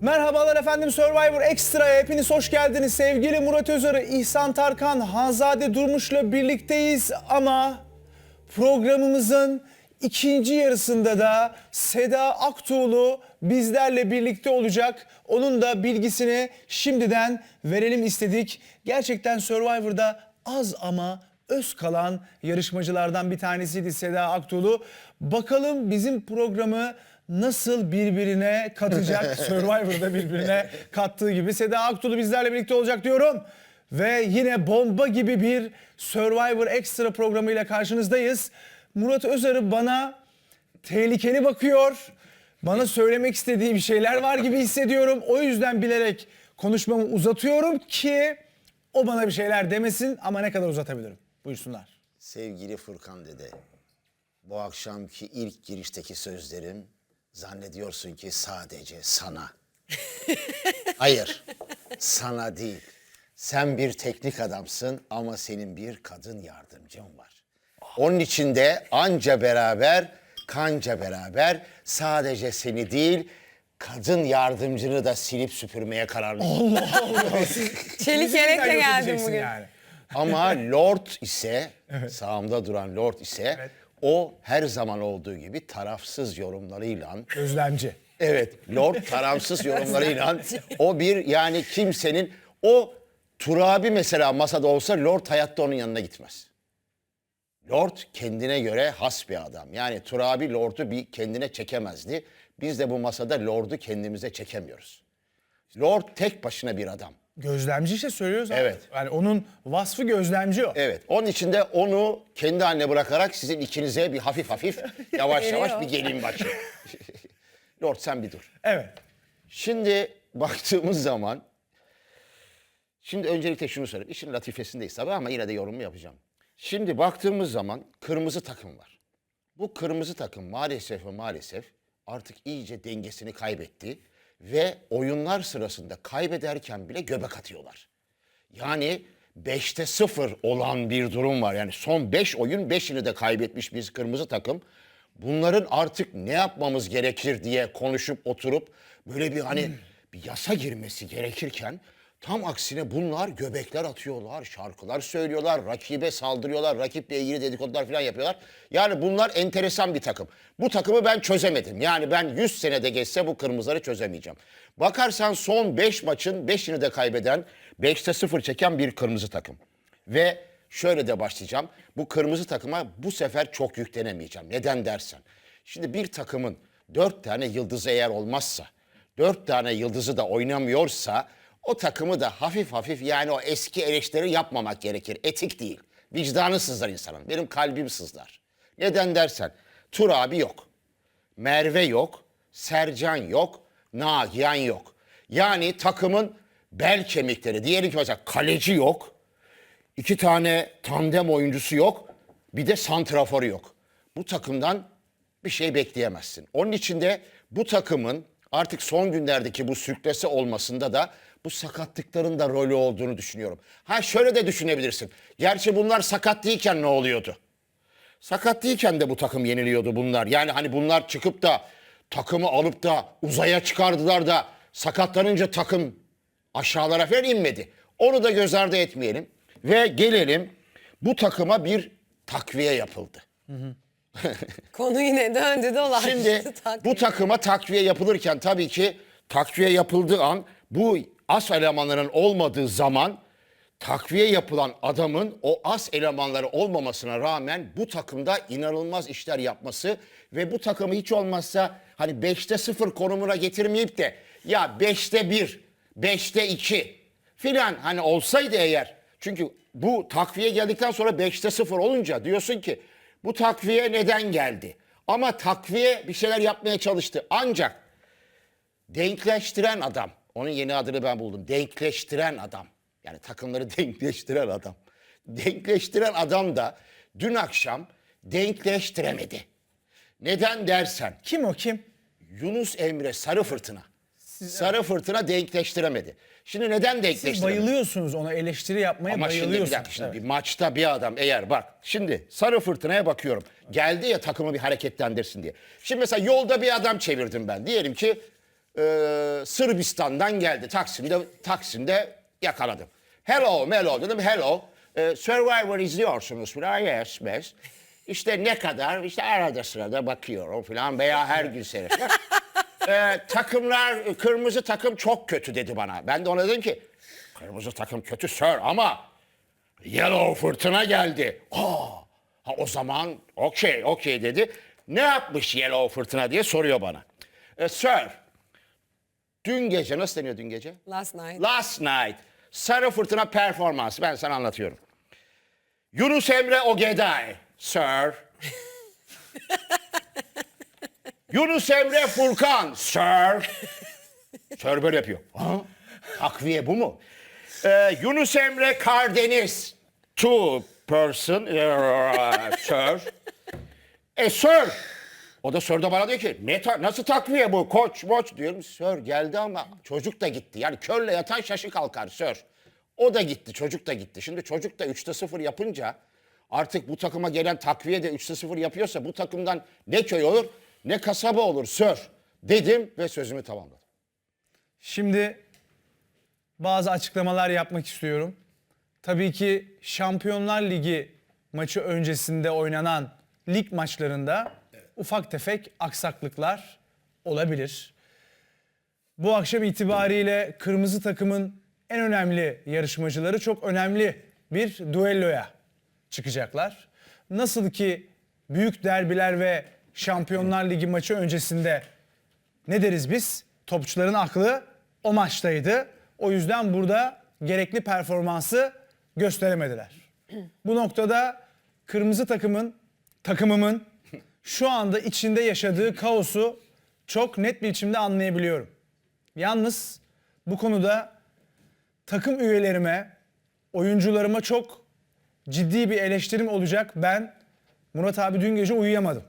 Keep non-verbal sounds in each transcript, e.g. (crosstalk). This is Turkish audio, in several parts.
Merhabalar efendim Survivor Extra'ya hepiniz hoş geldiniz. Sevgili Murat Özarı, İhsan Tarkan, Hanzade Durmuş'la birlikteyiz ama programımızın ikinci yarısında da Seda Aktuğlu bizlerle birlikte olacak. Onun da bilgisini şimdiden verelim istedik. Gerçekten Survivor'da az ama öz kalan yarışmacılardan bir tanesiydi Seda Aktuğlu. Bakalım bizim programı nasıl birbirine katacak (laughs) Survivor'da birbirine kattığı gibi. Seda Aktuğlu bizlerle birlikte olacak diyorum. Ve yine bomba gibi bir Survivor Extra programıyla karşınızdayız. Murat Özarı bana tehlikeli bakıyor. Bana söylemek istediği bir şeyler var gibi hissediyorum. O yüzden bilerek konuşmamı uzatıyorum ki o bana bir şeyler demesin ama ne kadar uzatabilirim. Buyursunlar. Sevgili Furkan dede, bu akşamki ilk girişteki sözlerim zannediyorsun ki sadece sana. (laughs) Hayır, sana değil. Sen bir teknik adamsın ama senin bir kadın yardımcın var. Onun için de anca beraber, kanca beraber sadece seni değil, kadın yardımcını da silip süpürmeye kararlıyım. (laughs) Çelik Sen yelekle yok geldim bugün. Yani. Ama (laughs) Lord ise, sağımda duran Lord ise Evet. O her zaman olduğu gibi tarafsız yorumlarıyla Gözlemci. Evet, Lord tarafsız yorumlarıyla o bir yani kimsenin o Turabi mesela masada olsa Lord hayatta onun yanına gitmez. Lord kendine göre has bir adam. Yani Turabi Lord'u bir kendine çekemezdi. Biz de bu masada Lord'u kendimize çekemiyoruz. Lord tek başına bir adam. Gözlemci işte söylüyoruz. abi. Evet. Yani onun vasfı gözlemci o. Evet. Onun için de onu kendi haline bırakarak sizin ikinize bir hafif hafif (laughs) yavaş yavaş bir gelin bakayım. (laughs) Lord sen bir dur. Evet. Şimdi baktığımız zaman şimdi öncelikle şunu söyleyeyim. İşin latifesindeyiz tabii ama yine de yorumumu yapacağım. Şimdi baktığımız zaman kırmızı takım var. Bu kırmızı takım maalesef ve maalesef artık iyice dengesini kaybetti ve oyunlar sırasında kaybederken bile göbek atıyorlar. Yani 5'te 0 olan bir durum var. Yani son 5 oyun 5'ini de kaybetmiş biz kırmızı takım. Bunların artık ne yapmamız gerekir diye konuşup oturup böyle bir hani bir yasa girmesi gerekirken tam aksine bunlar göbekler atıyorlar, şarkılar söylüyorlar, rakibe saldırıyorlar, rakiple ilgili dedikodular falan yapıyorlar. Yani bunlar enteresan bir takım. Bu takımı ben çözemedim. Yani ben 100 senede geçse bu kırmızıları çözemeyeceğim. Bakarsan son 5 maçın 5'ini de kaybeden 5'te 0 çeken bir kırmızı takım. Ve şöyle de başlayacağım. Bu kırmızı takıma bu sefer çok yüklenemeyeceğim. Neden dersen. Şimdi bir takımın dört tane yıldızı eğer olmazsa, dört tane yıldızı da oynamıyorsa o takımı da hafif hafif yani o eski eleştiri yapmamak gerekir. Etik değil. Vicdanı sızlar insanın. Benim kalbim sızlar. Neden dersen Tur abi yok. Merve yok, Sercan yok, Nagihan yok. Yani takımın bel kemikleri. Diyelim ki mesela kaleci yok, iki tane tandem oyuncusu yok, bir de santraforu yok. Bu takımdan bir şey bekleyemezsin. Onun için de bu takımın artık son günlerdeki bu sürklese olmasında da bu sakatlıkların da rolü olduğunu düşünüyorum. Ha şöyle de düşünebilirsin. Gerçi bunlar sakat değilken ne oluyordu? Sakat değilken de bu takım yeniliyordu bunlar. Yani hani bunlar çıkıp da takımı alıp da uzaya çıkardılar da sakatlanınca takım aşağılara falan inmedi. Onu da göz ardı etmeyelim. Ve gelelim bu takıma bir takviye yapıldı. (laughs) Konu yine döndü dolaştı. Şimdi takviye. bu takıma takviye yapılırken tabii ki takviye yapıldığı an bu as elemanların olmadığı zaman takviye yapılan adamın o as elemanları olmamasına rağmen bu takımda inanılmaz işler yapması ve bu takımı hiç olmazsa hani 5'te 0 konumuna getirmeyip de ya 5'te 1, 5'te 2 filan hani olsaydı eğer çünkü bu takviye geldikten sonra 5'te 0 olunca diyorsun ki bu takviye neden geldi? Ama takviye bir şeyler yapmaya çalıştı. Ancak denkleştiren adam. Onun yeni adını ben buldum. Denkleştiren adam. Yani takımları (laughs) denkleştiren adam. Denkleştiren adam da dün akşam denkleştiremedi. Neden dersen Kim o kim? Yunus Emre Sarı Fırtına. Sarı Fırtına denkleştiremedi. Şimdi neden Siz denkleştiremedi? bayılıyorsunuz ona eleştiri yapmaya Ama şimdi bir bayılıyorsunuz. dakika şimdi Evet. bir maçta bir adam eğer bak şimdi sarı fırtınaya bakıyorum. Geldi ya takımı bir hareketlendirsin diye. Şimdi mesela yolda bir adam çevirdim ben. Diyelim ki Ee, Sırbistan'dan geldi. Taksim'de Taksim'de yakaladım. Hello, mello dedim. Hello. Ee, Survivor izliyorsunuz falan. Yes, yes. İşte ne kadar? İşte arada sırada bakıyorum falan veya her gün seyrediyorum. Ee, takımlar, kırmızı takım çok kötü dedi bana. Ben de ona dedim ki, kırmızı takım kötü sir ama Yellow fırtına geldi. Aa, ha, o zaman okey, okey dedi. Ne yapmış Yellow fırtına diye soruyor bana. E, sir, dün gece, nasıl deniyor dün gece? Last night. Last night, Sarı Fırtına performansı. Ben sana anlatıyorum. Yunus Emre Ogeday, sir. (laughs) Yunus Emre Furkan, sir. Sir böyle yapıyor. Ha? Takviye bu mu? Ee, Yunus Emre Kardeniz, two person, (laughs) sir. E sir. O da de bana diyor ki ne ta- nasıl takviye bu koç moç diyorum. Sir geldi ama çocuk da gitti. Yani körle yatan şaşı kalkar sir. O da gitti çocuk da gitti. Şimdi çocuk da 3'te 0 yapınca artık bu takıma gelen takviye de 3'te 0 yapıyorsa bu takımdan ne köy olur ne kasaba olur sir dedim ve sözümü tamamladım. Şimdi bazı açıklamalar yapmak istiyorum. Tabii ki Şampiyonlar Ligi maçı öncesinde oynanan lig maçlarında ufak tefek aksaklıklar olabilir. Bu akşam itibariyle kırmızı takımın en önemli yarışmacıları çok önemli bir duelloya çıkacaklar. Nasıl ki büyük derbiler ve Şampiyonlar Ligi maçı öncesinde ne deriz biz? Topçuların aklı o maçtaydı. O yüzden burada gerekli performansı gösteremediler. Bu noktada kırmızı takımın, takımımın şu anda içinde yaşadığı kaosu çok net bir biçimde anlayabiliyorum. Yalnız bu konuda takım üyelerime, oyuncularıma çok ciddi bir eleştirim olacak. Ben Murat abi dün gece uyuyamadım.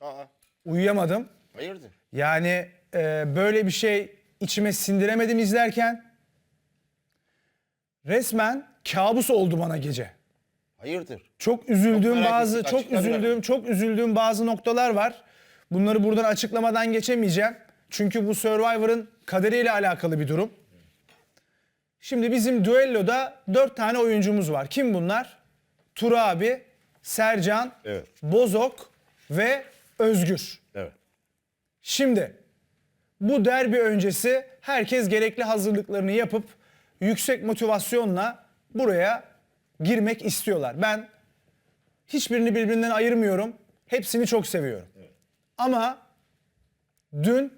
Aa, Uyuyamadım. hayırdır? Yani e, böyle bir şey içime sindiremedim izlerken. Resmen kabus oldu bana gece. Hayırdır? Çok üzüldüğüm merak bazı ettik, çok açıkla biraz. üzüldüğüm çok üzüldüğüm bazı noktalar var. Bunları buradan açıklamadan geçemeyeceğim. Çünkü bu Survivor'ın kaderiyle alakalı bir durum. Şimdi bizim düelloda dört tane oyuncumuz var. Kim bunlar? Tura abi, Sercan, Evet. Bozok ve Özgür. Evet. Şimdi bu derbi öncesi herkes gerekli hazırlıklarını yapıp yüksek motivasyonla buraya girmek istiyorlar. Ben hiçbirini birbirinden ayırmıyorum. Hepsini çok seviyorum. Ama dün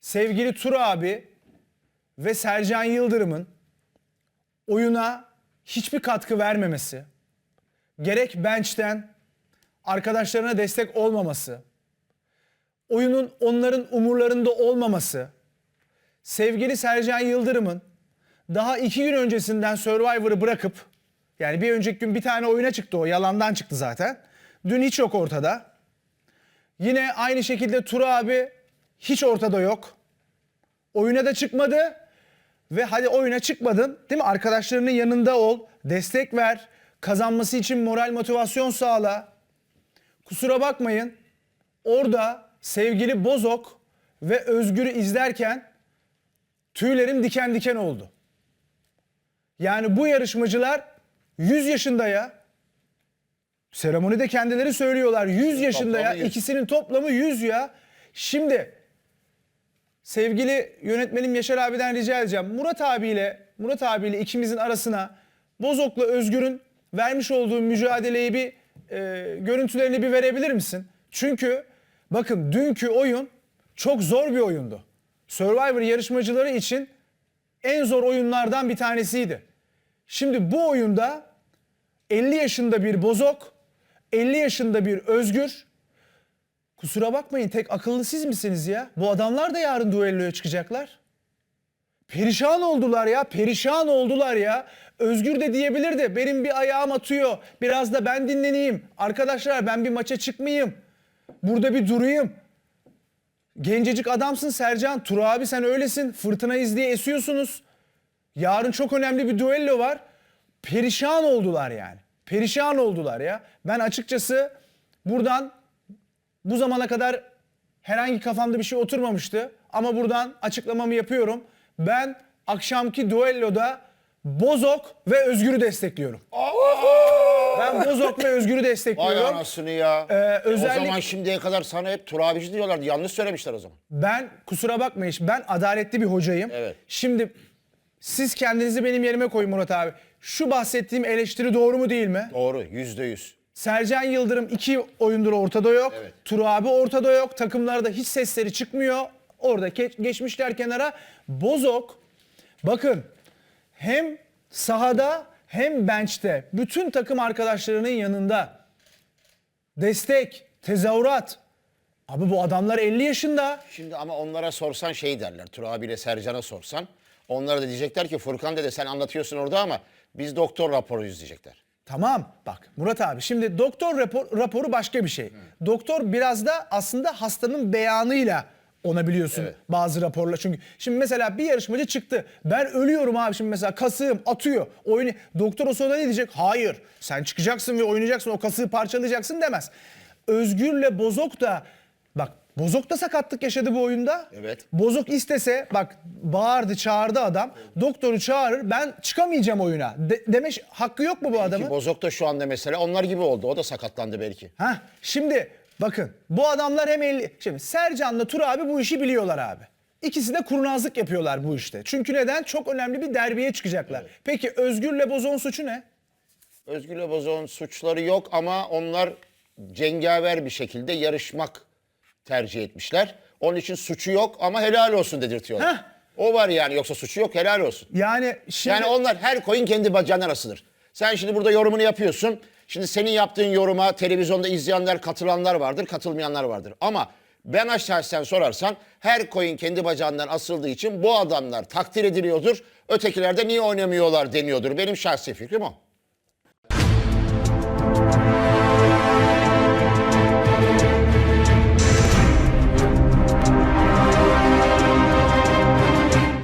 sevgili Tur abi ve Sercan Yıldırım'ın oyuna hiçbir katkı vermemesi, gerek bench'ten arkadaşlarına destek olmaması, oyunun onların umurlarında olmaması, sevgili Sercan Yıldırım'ın daha iki gün öncesinden Survivor'ı bırakıp, yani bir önceki gün bir tane oyuna çıktı o, yalandan çıktı zaten. Dün hiç yok ortada. Yine aynı şekilde Tura abi hiç ortada yok. Oyuna da çıkmadı ve hadi oyuna çıkmadın değil mi? Arkadaşlarının yanında ol, destek ver, kazanması için moral motivasyon sağla. Kusura bakmayın. Orada sevgili Bozok ve Özgür'ü izlerken tüylerim diken diken oldu. Yani bu yarışmacılar 100 yaşında ya. Seremonide kendileri söylüyorlar 100 yaşında ya. Toplamı yüz. İkisinin toplamı 100 ya. Şimdi sevgili yönetmenim Yaşar abiden rica edeceğim. Murat abiyle Murat abiyle ikimizin arasına Bozok'la Özgür'ün vermiş olduğu mücadeleyi bir e, görüntülerini bir verebilir misin? Çünkü bakın dünkü oyun çok zor bir oyundu. Survivor yarışmacıları için en zor oyunlardan bir tanesiydi. Şimdi bu oyunda 50 yaşında bir Bozok, 50 yaşında bir Özgür, Kusura bakmayın tek akıllı siz misiniz ya? Bu adamlar da yarın duelloya çıkacaklar. Perişan oldular ya, perişan oldular ya. Özgür de diyebilirdi. Benim bir ayağım atıyor. Biraz da ben dinleneyim. Arkadaşlar ben bir maça çıkmayayım. Burada bir durayım. Gencecik adamsın Sercan. Tur abi sen öylesin. Fırtınayız diye esiyorsunuz. Yarın çok önemli bir duello var. Perişan oldular yani. Perişan oldular ya. Ben açıkçası buradan bu zamana kadar herhangi kafamda bir şey oturmamıştı. Ama buradan açıklamamı yapıyorum. Ben akşamki duelloda Bozok ve Özgür'ü destekliyorum. Ben Bozok ve Özgür'ü Vay destekliyorum. anasını ya. Ee, özellik- O zaman şimdiye kadar sana hep Turabici diyorlardı. Yanlış söylemişler o zaman. Ben kusura bakmayın ben adaletli bir hocayım. Evet. Şimdi siz kendinizi benim yerime koyun Murat abi. Şu bahsettiğim eleştiri doğru mu değil mi? Doğru. Yüzde yüz. Sercan Yıldırım iki oyundur ortada yok. Evet. Tur abi ortada yok. Takımlarda hiç sesleri çıkmıyor. Orada geçmişler kenara. Bozok bakın hem sahada hem bench'te bütün takım arkadaşlarının yanında destek, tezahürat. Abi bu adamlar 50 yaşında. Şimdi ama onlara sorsan şey derler. Turabi ile Sercan'a sorsan. Onlara da diyecekler ki Furkan dede sen anlatıyorsun orada ama biz doktor raporuyuz diyecekler. Tamam bak Murat abi şimdi doktor rapor, raporu başka bir şey. Doktor biraz da aslında hastanın beyanıyla ona biliyorsun Evet. bazı raporlar. Çünkü şimdi mesela bir yarışmacı çıktı. Ben ölüyorum abi şimdi mesela kasığım atıyor. Oyunu doktor o sırada ne diyecek? Hayır sen çıkacaksın ve oynayacaksın o kasığı parçalayacaksın demez. Özgür'le Bozok da Bozok da sakatlık yaşadı bu oyunda. Evet. Bozok istese bak bağırdı çağırdı adam. Doktoru çağırır ben çıkamayacağım oyuna. De, demiş hakkı yok mu bu adamın? Ki Bozok da şu anda mesela onlar gibi oldu. O da sakatlandı belki. Heh, şimdi bakın bu adamlar hem 50... Şimdi Sercan'la Tur abi bu işi biliyorlar abi. İkisi de kurnazlık yapıyorlar bu işte. Çünkü neden? Çok önemli bir derbiye çıkacaklar. Peki Özgür'le Bozok'un suçu ne? Özgür Bozok'un suçları yok ama onlar cengaver bir şekilde yarışmak tercih etmişler. Onun için suçu yok ama helal olsun dedirtiyorlar. Heh. O var yani yoksa suçu yok helal olsun. Yani şimdi... Yani onlar her koyun kendi bacağına arasıdır. Sen şimdi burada yorumunu yapıyorsun. Şimdi senin yaptığın yoruma televizyonda izleyenler, katılanlar vardır, katılmayanlar vardır. Ama ben şahsen sorarsan her koyun kendi bacağından asıldığı için bu adamlar takdir ediliyordur. Ötekiler de niye oynamıyorlar deniyordur. Benim şahsi fikrim o.